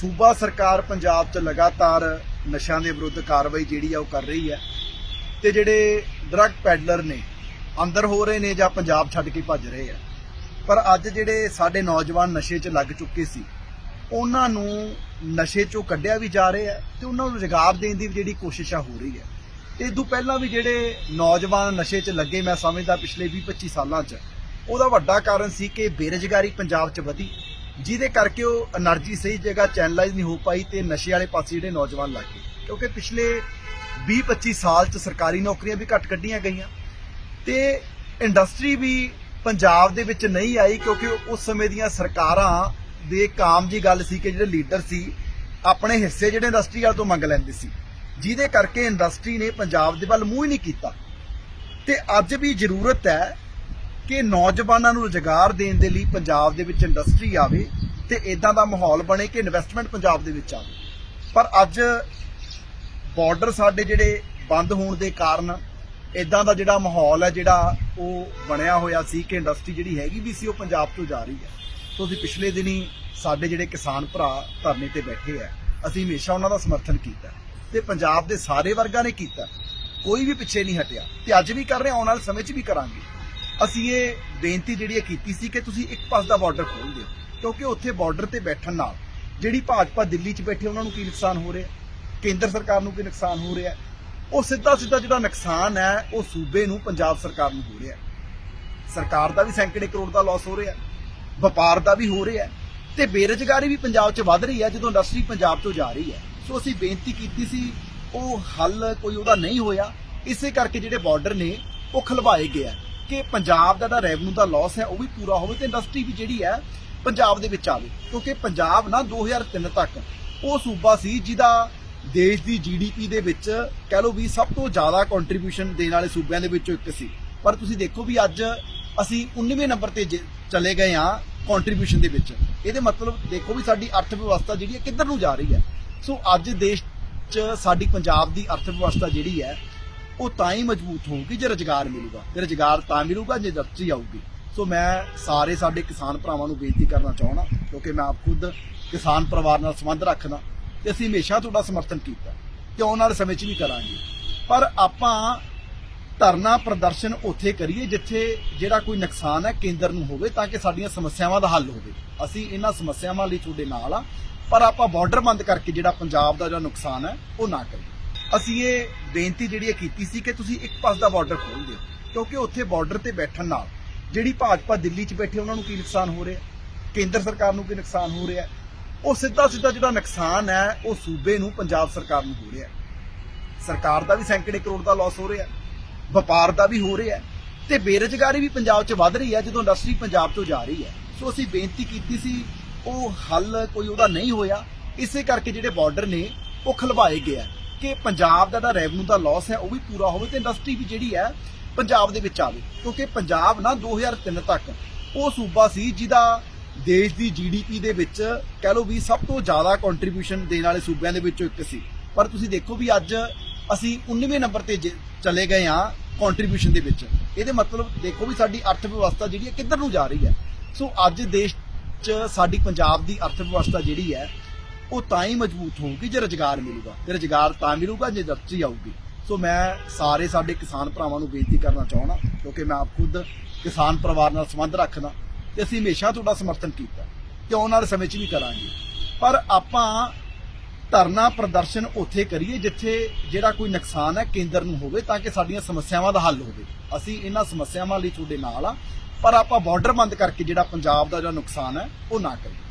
ਸੂਬਾ ਸਰਕਾਰ ਪੰਜਾਬ 'ਚ ਲਗਾਤਾਰ ਨਸ਼ਿਆਂ ਦੇ ਵਿਰੁੱਧ ਕਾਰਵਾਈ ਜਿਹੜੀ ਆ ਉਹ ਕਰ ਰਹੀ ਹੈ ਤੇ ਜਿਹੜੇ ਡਰੱਗ ਪੈਡਲਰ ਨੇ, ਅੰਦਰ ਹੋ ਰਹੇ ਨੇ ਜਾਂ ਪੰਜਾਬ ਛੱਡ ਕੇ ਭੱਜ ਰਹੇ ਆ। ਪਰ ਅੱਜ ਜਿਹੜੇ ਸਾਡੇ ਨੌਜਵਾਨ ਨਸ਼ੇ 'ਚ ਲੱਗ ਚੁੱਕੇ ਸੀ, ਉਹਨਾਂ ਨੂੰ ਨਸ਼ੇ 'ਚੋਂ ਕੱਢਿਆ ਵੀ ਜਾ ਰਿਹਾ ਹੈ ਤੇ ਉਹਨਾਂ ਨੂੰ ਰੁਜ਼ਗਾਰ ਦੇਣ ਦੀ ਵੀ ਜਿਹੜੀ ਕੋਸ਼ਿਸ਼ ਆ ਹੋ ਰਹੀ ਹੈ। ਤੇ ਤੋਂ ਪਹਿਲਾਂ ਵੀ ਜਿਹੜੇ ਨੌਜਵਾਨ ਨਸ਼ੇ 'ਚ ਲੱਗੇ, ਮੈਂ ਸਮਝਦਾ ਪਿਛਲੇ 20-25 ਸਾਲਾਂ 'ਚ, ਉਹਦਾ ਵੱਡਾ ਕਾਰਨ ਸੀ ਕਿ ਬੇਰੁਜ਼ਗਾਰੀ ਪੰਜਾਬ 'ਚ ਵਧੀ। ਜਿਹਦੇ ਕਰਕੇ ਉਹ એનર્ਜੀ ਸਹੀ ਜਗ੍ਹਾ ਚੈਨਲਾਈਜ਼ ਨਹੀਂ ਹੋ ਪਾਈ ਤੇ ਨਸ਼ੇ ਵਾਲੇ ਪਾਸੇ ਜਿਹੜੇ ਨੌਜਵਾਨ ਲੱਗ ਗਏ। ਕਿਉਂਕਿ ਪਿਛਲੇ 20-25 ਸਾਲ 'ਚ ਸਰਕਾਰੀ ਨੌਕਰੀਆਂ ਵੀ ਘੱਟ ਕੱਢੀਆਂ ਗਈਆਂ ਤੇ ਇੰਡਸਟਰੀ ਵੀ ਪੰਜਾਬ ਦੇ ਵਿੱਚ ਨਹੀਂ ਆਈ ਕਿਉਂਕਿ ਉਸ ਸਮੇਂ ਦੀਆਂ ਸਰਕਾਰਾਂ ਦੇ ਕਾਮ ਜੀ ਗੱਲ ਸੀ ਕਿ ਜਿਹੜੇ ਲੀਡਰ ਸੀ, ਆਪਣੇ ਹਿੱਸੇ ਜਿਹੜੇ ਇੰਡਸਟਰੀ ਵਾਲ ਤੋਂ ਮੰਗ ਲੈਂਦੇ ਸੀ। ਜਿਹਦੇ ਕਰਕੇ ਇੰਡਸਟਰੀ ਨੇ ਪੰਜਾਬ ਦੇ ਵੱਲ ਮੂੰਹ ਹੀ ਨਹੀਂ ਕੀਤਾ। ਤੇ ਅੱਜ ਵੀ ਜ਼ਰੂਰਤ ਹੈ ਕਿ ਨੌਜਵਾਨਾਂ ਨੂੰ ਰੁਜ਼ਗਾਰ ਦੇਣ ਦੇ ਲਈ ਪੰਜਾਬ ਦੇ ਵਿੱਚ ਇੰਡਸਟਰੀ ਆਵੇ ਤੇ ਇਦਾਂ ਦਾ ਮਾਹੌਲ ਬਣੇ ਕਿ ਇਨਵੈਸਟਮੈਂਟ ਪੰਜਾਬ ਦੇ ਵਿੱਚ ਆਵੇ। ਪਰ ਅੱਜ ਬਾਰਡਰ ਸਾਡੇ ਜਿਹੜੇ ਬੰਦ ਹੋਣ ਦੇ ਕਾਰਨ ਇਦਾਂ ਦਾ ਜਿਹੜਾ ਮਾਹੌਲ ਹੈ, ਜਿਹੜਾ ਉਹ ਬਣਿਆ ਹੋਇਆ ਸੀ ਕਿ ਇੰਡਸਟਰੀ ਜਿਹੜੀ ਹੈਗੀ ਵੀ ਸੀ, ਉਹ ਪੰਜਾਬ ਤੋਂ ਜਾ ਰਹੀ ਹੈ। ਤੁਸੀਂ ਪਿਛਲੇ ਦਿਨੀ ਸਾਡੇ ਜਿਹੜੇ ਕਿਸਾਨ ਭਰਾ ਧਰਨੇ ਤੇ ਬੈਠੇ ਆ, ਅਸੀਂ ਹਮੇਸ਼ਾ ਉਹਨਾਂ ਦਾ ਸਮਰਥਨ ਕੀਤਾ ਤੇ ਪੰਜਾਬ ਦੇ ਸਾਰੇ ਵਰਗਾਂ ਨੇ ਕੀਤਾ ਕੋਈ ਵੀ ਪਿੱਛੇ ਨਹੀਂ ਹਟਿਆ ਤੇ ਅੱਜ ਵੀ ਕਰ ਰਹੇ, ਆਉਣ ਵਾਲੇ ਸਮੇਂ 'ਚ ਵੀ ਕਰਾਂਗੇ। ਅਸੀਂ ਇਹ ਬੇਨਤੀ ਜਿਹੜੀ ਹੈ ਕੀਤੀ ਸੀ ਕਿ ਤੁਸੀਂ ਇੱਕ ਪਾਸ ਦਾ ਬਾਰਡਰ ਖੋਲ ਦਿਓ, ਕਿਉਂਕਿ ਉੱਥੇ ਬਾਰਡਰ ਤੇ ਬੈਠਣ ਨਾਲ ਜਿਹੜੀ ਭਾਜਪਾ ਦਿੱਲੀ 'ਚ ਬੈਠੇ ਉਹਨਾਂ ਨੂੰ ਕੀ ਨੁਕਸਾਨ ਹੋ ਰਿਹਾ? ਕੇਂਦਰ ਸਰਕਾਰ ਨੂੰ ਕੀ ਨੁਕਸਾਨ ਹੋ ਰਿਹਾ? ਉਹ ਸਿੱਧਾ ਸਿੱਧਾ ਜਿਹੜਾ ਨੁਕਸਾਨ ਹੈ, ਉਹ ਸੂਬੇ ਨੂੰ, ਪੰਜਾਬ ਸਰਕਾਰ ਨੂੰ ਹੋ ਰਿਹਾ। ਸਰਕਾਰ ਦਾ ਵੀ ਸੈਂਕੜੇ ਕਰੋੜ ਦਾ ਲਾਸ ਹੋ ਰਿਹਾ, ਵਪਾਰ ਦਾ ਵੀ ਹੋ ਰਿਹਾ ਤੇ ਬੇਰੁਜ਼ਗਾਰੀ ਵੀ ਪੰਜਾਬ 'ਚ ਵੱਧ ਰਹੀ ਹੈ ਜਦੋਂ ਇੰਡਸਟਰੀ ਪੰਜਾਬ ਤੋਂ ਜਾ ਰਹੀ ਹੈ। ਸੋ ਅਸੀਂ ਬੇਨਤੀ ਕੀਤੀ ਸੀ, ਉਹ ਹੱਲ ਕੋਈ ਉਹਦਾ ਨਹੀਂ ਹੋਇਆ। ਇਸੇ ਕਰਕੇ ਜਿਹੜੇ ਬਾਰਡਰ ਨੇ, ਉਹ ਖਲਵਾਏ ਗਿਆ ਕਿ ਪੰਜਾਬ ਦਾ ਜਿਹੜਾ ਰੈਵਨਿਊ ਦਾ ਲਾਸ ਹੈ, ਉਹ ਵੀ ਪੂਰਾ ਹੋਵੇ ਤੇ ਇੰਡਸਟਰੀ ਵੀ ਜਿਹੜੀ ਹੈ, ਪੰਜਾਬ ਦੇ ਵਿੱਚ ਆਵੇ। ਕਿਉਂਕਿ ਪੰਜਾਬ ਨਾ 2003 ਤੱਕ ਉਹ ਸੂਬਾ ਸੀ ਜਿਹਦਾ ਦੇਸ਼ ਦੀ ਜੀਡੀਪੀ ਦੇ ਵਿੱਚ ਕਹਿ ਲਓ ਵੀ ਸਭ ਤੋਂ ਜ਼ਿਆਦਾ ਕੰਟਰੀਬਿਊਸ਼ਨ ਦੇਣ ਵਾਲੇ ਸੂਬਿਆਂ ਦੇ ਵਿੱਚੋਂ ਇੱਕ ਸੀ। ਪਰ ਤੁਸੀਂ ਦੇਖੋ ਵੀ ਅੱਜ ਅਸੀਂ 19ਵੇਂ ਨੰਬਰ ਤੇ ਚਲੇ ਗਏ ਆ ਕੰਟਰੀਬਿਊਸ਼ਨ ਦੇ ਵਿੱਚ। ਇਹਦੇ ਮਤਲਬ ਦੇਖੋ ਵੀ ਸਾਡੀ ਅਰਥ ਵਿਵਸਥਾ ਜਿਹੜੀ ਹੈ ਕਿੱਧਰ ਨੂੰ ਜਾ ਰਹੀ ਹੈ। ਸੋ ਅੱਜ ਦੇਸ਼ 'ਚ ਸਾਡੀ ਪੰਜਾਬ ਦੀ ਅਰਥ ਵਿਵਸਥਾ ਜਿਹੜੀ ਹੈ ਉਹ ਤਾਂ ਹੀ ਮਜ਼ਬੂਤ ਹੋਊਗੀ ਜੇ ਰੁਜ਼ਗਾਰ ਮਿਲੂਗਾ। ਤੇ ਰੁਜ਼ਗਾਰ ਤਾਂ ਮਿਲੂਗਾ, ਜੇ ਇੰਡਸਟਰੀ ਆਊਗੀ। ਸੋ ਮੈਂ ਸਾਰੇ ਸਾਡੇ ਕਿਸਾਨ ਭਰਾਵਾਂ ਨੂੰ ਬੇਨਤੀ ਕਰਨਾ ਚਾਹਣਾ ਕਿਉਂਕਿ ਮੈਂ ਆਪ ਖੁਦ ਕਿਸਾਨ ਪਰਿਵਾਰ ਨਾਲ ਸੰਬੰਧ ਰੱਖਦਾ, ਤੇ ਅਸੀਂ ਹਮੇਸ਼ਾ ਤੁਹਾਡਾ ਸਮਰਥਨ ਕੀਤਾ। ਤੇ ਆਉਣ ਵਾਲੇ ਸਮੇਂ 'ਚ ਵੀ ਕਰਾਂਗੇ। ਪਰ ਆਪਾਂ ਧਰਨਾ ਪ੍ਰਦਰਸ਼ਨ ਉੱਥੇ ਕਰੀਏ, ਜਿੱਥੇ ਜਿਹੜਾ ਕੋਈ ਨੁਕਸਾਨ ਹੈ ਕੇਂਦਰ ਨੂੰ ਹੋਵੇ, ਤਾਂ ਕਿ ਸਾਡੀਆਂ ਸਮੱਸਿਆਵਾਂ ਦਾ ਹੱਲ ਹੋਵੇ। ਅਸੀਂ ਇਹਨਾਂ ਸਮੱਸਿਆਵਾਂ ਲਈ ਤੁਹਾਡੇ ਨਾਲ ਆ, ਪਰ ਆਪਾਂ ਬਾਰਡਰ ਬੰਦ ਕਰਕੇ ਜਿਹੜਾ ਪੰਜਾਬ ਦਾ ਜਿਹੜਾ ਨੁਕਸਾਨ ਹੈ, ਉਹ ਨਾ ਕਰੀਏ। ਅਸੀਂ ਇਹ ਬੇਨਤੀ ਜਿਹੜੀ ਹੈ ਕੀਤੀ ਸੀ ਕਿ ਤੁਸੀਂ ਇੱਕ ਪਾਸ ਦਾ ਬਾਰਡਰ ਖੋਲ ਦਿਓ, ਕਿਉਂਕਿ ਉੱਥੇ ਬਾਰਡਰ ਤੇ ਬੈਠਣ ਨਾਲ ਜਿਹੜੀ ਭਾਜਪਾ ਦਿੱਲੀ 'ਚ ਬੈਠੇ ਉਹਨਾਂ ਨੂੰ ਕੀ ਨੁਕਸਾਨ ਹੋ ਰਿਹਾ? ਕੇਂਦਰ ਸਰਕਾਰ ਨੂੰ ਕੀ ਨੁਕਸਾਨ ਹੋ ਰਿਹਾ? ਉਹ ਸਿੱਧਾ ਸਿੱਧਾ ਜਿਹੜਾ ਨੁਕਸਾਨ ਹੈ, ਉਹ ਸੂਬੇ ਨੂੰ, ਪੰਜਾਬ ਸਰਕਾਰ ਨੂੰ ਹੋ ਰਿਹਾ ਸਰਕਾਰ ਦਾ ਵੀ ਸੈਂਕੜੇ ਕਰੋੜ ਦਾ ਲਾਸ ਹੋ ਰਿਹਾ ਵਪਾਰ ਦਾ ਵੀ ਹੋ ਰਿਹਾ ਤੇ ਬੇਰੁਜ਼ਗਾਰੀ ਵੀ ਪੰਜਾਬ 'ਚ ਵੱਧ ਰਹੀ ਹੈ, ਜਦੋਂ ਇੰਡਸਟਰੀ ਪੰਜਾਬ ਤੋਂ ਜਾ ਰਹੀ ਹੈ। ਸੋ ਅਸੀਂ ਬੇਨਤੀ ਕੀਤੀ ਸੀ, ਉਹ ਹੱਲ ਕੋਈ ਉਹਦਾ ਨਹੀਂ ਹੋਇਆ, ਇਸੇ ਕਰਕੇ ਜਿਹੜੇ ਬਾਰਡਰ ਨੇ, ਉਹ ਖਲਵਾਏ ਗਏ ਕਿ ਪੰਜਾਬ ਦਾ ਜਿਹੜਾ ਰੈਵਨਿਊ ਦਾ ਲਾਸ ਹੈ, ਉਹ ਵੀ ਪੂਰਾ ਹੋਵੇ ਤੇ ਇੰਡਸਟਰੀ ਵੀ ਜਿਹੜੀ ਹੈ ਪੰਜਾਬ ਦੇ ਵਿੱਚ ਆਵੇ। ਕਿਉਂਕਿ ਪੰਜਾਬ ਨਾ 2003 ਤੱਕ ਉਹ ਸੂਬਾ ਸੀ ਜਿਹਦਾ ਦੇਸ਼ ਦੀ ਜੀਡੀਪੀ ਦੇ ਵਿੱਚ ਕਹਿ ਲਓ ਵੀ ਸਭ ਤੋਂ ਜ਼ਿਆਦਾ ਕੰਟਰੀਬਿਊਸ਼ਨ ਦੇਣ ਵਾਲੇ ਸੂਬਿਆਂ ਦੇ ਵਿੱਚੋਂ ਇੱਕ ਸੀ। ਪਰ ਤੁਸੀਂ ਦੇਖੋ ਵੀ ਅੱਜ ਅਸੀਂ 19ਵੇਂ ਨੰਬਰ ਤੇ ਚਲੇ ਗਏ ਆ ਕੰਟਰੀਬਿਊਸ਼ਨ ਦੇ ਵਿੱਚ। ਇਹਦੇ ਮਤਲਬ ਦੇਖੋ ਵੀ ਸਾਡੀ ਅਰਥ ਵਿਵਸਥਾ ਜਿਹੜੀ ਹੈ ਕਿੱਧਰ ਨੂੰ ਜਾ ਰਹੀ ਹੈ। ਸੋ ਅੱਜ ਦੇਸ਼ 'ਚ ਸਾਡੀ ਪੰਜਾਬ ਦੀ ਅਰਥ ਵਿਵਸਥਾ ਜਿਹੜੀ ਹੈ ਉਹ ਤਾਂ ਹੀ ਮਜ਼ਬੂਤ ਹੋਊਗੀ ਜੇ ਰੁਜ਼ਗਾਰ ਮਿਲੂਗਾ। ਤੇ ਰੁਜ਼ਗਾਰ ਤਾਂ ਮਿਲੂਗਾ, ਜੇ ਇੰਡਸਟਰੀ ਆਊਗੀ। ਸੋ ਮੈਂ ਸਾਰੇ ਸਾਡੇ ਕਿਸਾਨ ਭਰਾਵਾਂ ਨੂੰ ਬੇਨਤੀ ਕਰਨਾ ਚਾਹਣਾ ਕਿਉਂਕਿ ਮੈਂ ਆਪ ਖੁਦ ਕਿਸਾਨ ਪਰਿਵਾਰ ਨਾਲ ਸੰਬੰਧ ਰੱਖਦਾ ਤੇ ਅਸੀਂ ਹਮੇਸ਼ਾ ਤੁਹਾਡਾ ਸਮਰਥਨ ਕੀਤਾ। ਤੇ ਆਉਣ ਵਾਲੇ ਸਮੇਂ 'ਚ ਵੀ ਕਰਾਂਗੇ। ਪਰ ਆਪਾਂ ਧਰਨਾ ਪ੍ਰਦਰਸ਼ਨ ਉੱਥੇ ਕਰੀਏ ਜਿੱਥੇ ਜਿਹੜਾ ਕੋਈ ਨੁਕਸਾਨ ਹੈ ਕੇਂਦਰ ਨੂੰ ਹੋਵੇ ਤਾਂ ਕਿ ਸਾਡੀਆਂ ਸਮੱਸਿਆਵਾਂ ਦਾ ਹੱਲ ਹੋਵੇ। ਅਸੀਂ ਇਹਨਾਂ ਸਮੱਸਿਆਵਾਂ ਲਈ ਤੁਹਾਡੇ ਨਾਲ ਆ, ਪਰ ਆਪਾਂ ਬਾਰਡਰ ਬੰਦ ਕਰਕੇ ਜਿਹੜਾ ਪੰਜਾਬ ਦਾ ਜਿਹੜਾ ਨੁਕਸਾਨ ਹੈ ਉਹ ਨਾ ਕਰੀਏ।